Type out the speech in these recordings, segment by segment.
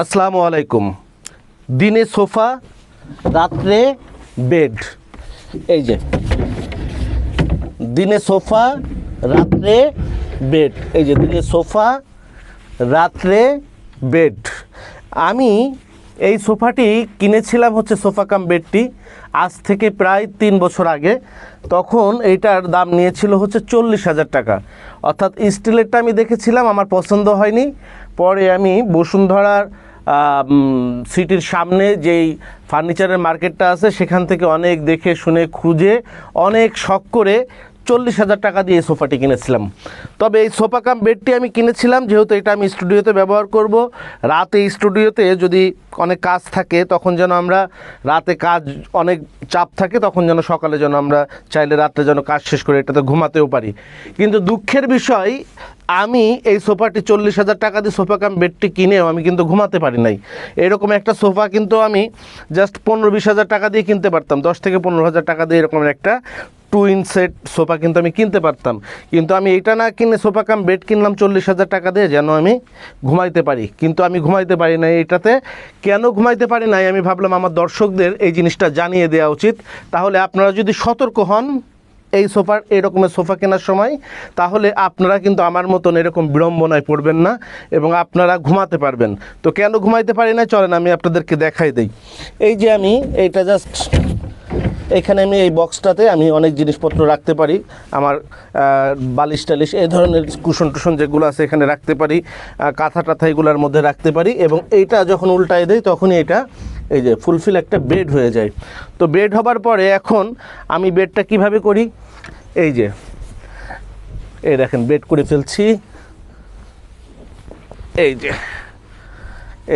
আসসালামু আলাইকুম। দিনে সোফা, রাত্রে বেড। এই যে, দিনে সোফা, রাত্রে বেড। এই যে, দিনে সোফা, রাত্রে বেড। আমি এই সোফাটি কিনেছিলাম হচ্ছে সোফা কাম বেডটি, আজ থেকে প্রায় তিন বছর আগে। তখন এইটার দাম নিয়েছিল হচ্ছে চল্লিশ হাজার টাকা। অর্থাৎ স্টিলেরটা আমি দেখেছিলাম, আমার পছন্দ হয়নি। পরে আমি বসুন্ধরার সিটির সামনে যেই ফার্নিচারের মার্কেটটা আছে, সেখান থেকে অনেক দেখে, শুনে, খুঁজে, অনেক শখ করে চল্লিশ হাজার টাকা দিয়ে এই সোফাটি কিনেছিলাম। তবে এই সোফা কাম বেডটি আমি কিনেছিলাম, যেহেতু এটা আমি স্টুডিওতে ব্যবহার করব। রাতে স্টুডিওতে যদি অনেক কাজ থাকে, তখন যেন আমরা রাতে কাজ অনেক চাপ থাকে, তখন যেন সকালে যেন আমরা চাইলে রাত্রে যেন কাজ শেষ করে এটাতে ঘুমাতেও পারি। কিন্তু দুঃখের বিষয়, আমি এই সোফাটি চল্লিশ হাজার টাকা দিয়ে সোফা কাম বেডটি কিনেও আমি কিন্তু ঘুমাতে পারি নাই। এরকম একটা সোফা কিন্তু আমি জাস্ট পনেরো বিশ হাজার টাকা দিয়ে কিনতে পারতাম, দশ থেকে পনেরো হাজার টাকা দিয়ে এরকম একটা টুইন সেট সোফা কিন্তু আমি কিনতে পারতাম। কিন্তু আমি এটা না কিনে সোফা কাম বেড কিনলাম চল্লিশ হাজার টাকা দিয়ে যেন আমি ঘুমাইতে পারি। কিন্তু আমি ঘুমাইতে পারি না এটাতে। কেন ঘুমাইতে পারি নাই আমি ভাবলাম আমার দর্শকদের এই জিনিসটা জানিয়ে দেওয়া উচিত। তাহলে আপনারা যদি সতর্ক হন এই সোফার, এরকমের সোফা কেনার সময়, তাহলে আপনারা কিন্তু আমার মতন এরকম বিড়ম্বনায় পড়বেন না এবং আপনারা ঘুমাতে পারবেন। তো কেন ঘুমাইতে পারি না চলেন আমি আপনাদেরকে দেখাই দিই। এই যে আমি, এইটা জাস্ট এখানে আমি এই বক্সটাতে আমি অনেক জিনিসপত্র রাখতে পারি। আমার বালিশ টালিশ এই ধরনের কুশন টুশন যেগুলো আছে এখানে রাখতে পারি। কাঁথা টাথা এগুলোর মধ্যে রাখতে পারি এবং এইটা যখন উল্টায় দেই তখনই এটা এই যে ফুলফিল একটা বেড হয়ে যায়। তো বেড হবার পরে এখন আমি বেডটা কীভাবে করি? এই যে, এই দেখেন বেড করে ফেলছি। এই যে,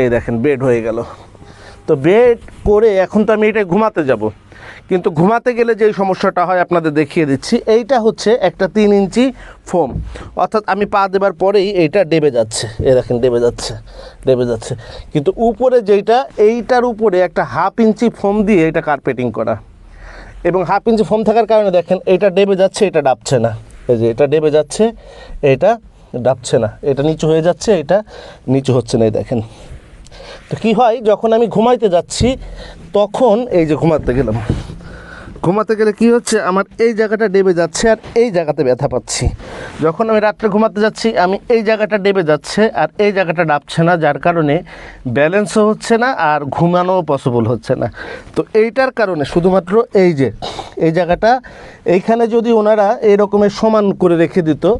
এই দেখেন বেড হয়ে গেল। তো বেড করে এখন তো আমি এটা ঘুমাতে যাব। কিন্তু ঘুমাতে গেলে যেই সমস্যাটা হয়, আপনাদের দেখিয়ে দিচ্ছি। এইটা হচ্ছে একটা তিন ইঞ্চি ফোম। অর্থাৎ আমি পা দেবার পরেই এইটা ডেবে যাচ্ছে। এ দেখেন, ডেবে যাচ্ছে ডেবে যাচ্ছে। কিন্তু উপরে যেইটা, এইটার উপরে একটা হাফ ইঞ্চি ফোম দিয়ে এটা কার্পেটিং করা। এবং হাফ ইঞ্চি ফোম থাকার কারণে দেখেন, এটা ডেবে যাচ্ছে, এটা ডাবছে না। এই যে এটা ডেবে যাচ্ছে, এটা ডাবছে না। এটা নিচু হয়ে যাচ্ছে, এটা নিচু হচ্ছে না, এই দেখেন। তো কী হয়, যখন আমি ঘুমাইতে যাচ্ছি, তখন এই যে ঘুমাতে গেলাম। ঘুমাতে গেলে কি হচ্ছে? আমার এই জায়গাটা ডেবে যাচ্ছে আর এই জায়গাতে ব্যথা পাচ্ছি। যখন আমি রাত্রে ঘুমাতে যাচ্ছি, আমি এই জায়গাটা ডেবে যাচ্ছে আর এই জায়গাটা ডাবছে না, যার কারণে ব্যালেন্সও হচ্ছে না আর ঘুমানোও পসিবল হচ্ছে না। তো এইটার কারণে শুধুমাত্র এই যে, এই জায়গাটা, এইখানে যদি ওনারা এই রকমের সমান করে রেখে দিত,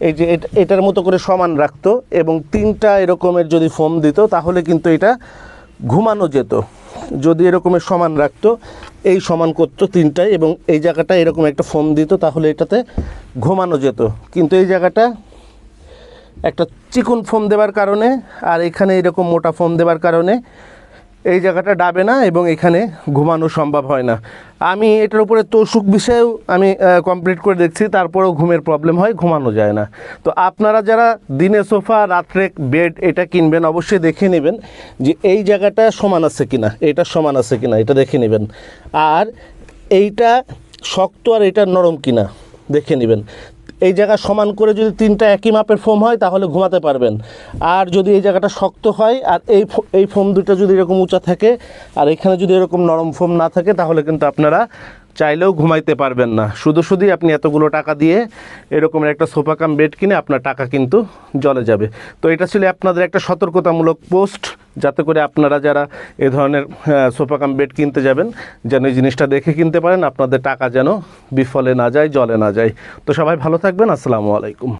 এই যে এটা- এটার মতো করে সমান রাখতো এবং তিনটা এরকমের যদি ফোম দিত, তাহলে কিন্তু এটা ঘুমানো যেত। যদি এরকমের সমান রাখতো, এই সমান করতো তিনটায় এবং এই জায়গাটা এরকম একটা ফোম দিত, তাহলে এটাতে ঘুমানো যেত। কিন্তু এই জায়গাটা একটা চিকন ফোম দেবার কারণে আর এখানে এরকম মোটা ফোম দেবার কারণে এই জায়গাটা ডাবে না এবং এখানে ঘুমানো সম্ভব হয় না। আমি এটার উপরে তোষুক বিষয়েও আমি কমপ্লিট করে দেখছি, তারপরেও ঘুমের প্রবলেম হয়, ঘুমানো যায় না। তো আপনারা যারা দিনে সোফা, রাত্রে বেড এটা কিনবেন, অবশ্যই দেখে নেবেন যে এই জায়গাটা সমান আছে কিনা, এটা সমান আছে কিনা, এটা দেখে নেবেন। আর এইটা শক্ত আর এটা নরম কিনা, দেখে নেবেন। এই জায়গা সমান করে যদি তিনটা একই মাপের ফোম হয়, তাহলে ঘুমাতে পারবেন। আর যদি এই জায়গাটা শক্ত হয়, আর এই এই ফোম দুটা যদি এরকম উঁচা থাকে, আর এখানে যদি এরকম নরম ফোম না থাকে, তাহলে কিন্তু আপনারা চাইলেও ঘুমাইতে পারবেন না। শুধু শুধুই আপনি এতগুলো টাকা দিয়ে এরকমের একটা সোফা কাম বেড কিনে আপনার টাকা কিন্তু জলে যাবে। তো এটা ছিল আপনাদের একটা সতর্কতামূলক পোস্ট, যাতে করে আপনারা যারা এ ধরনের সোফা কাম বেড কিনতে যাবেন, যেন এই জিনিসটা দেখে কিনতে পারেন, আপনাদের টাকা যেন বিফলে না যায়, জলে না যায়। তো সবাই ভালো থাকবেন, আসসালামু আলাইকুম।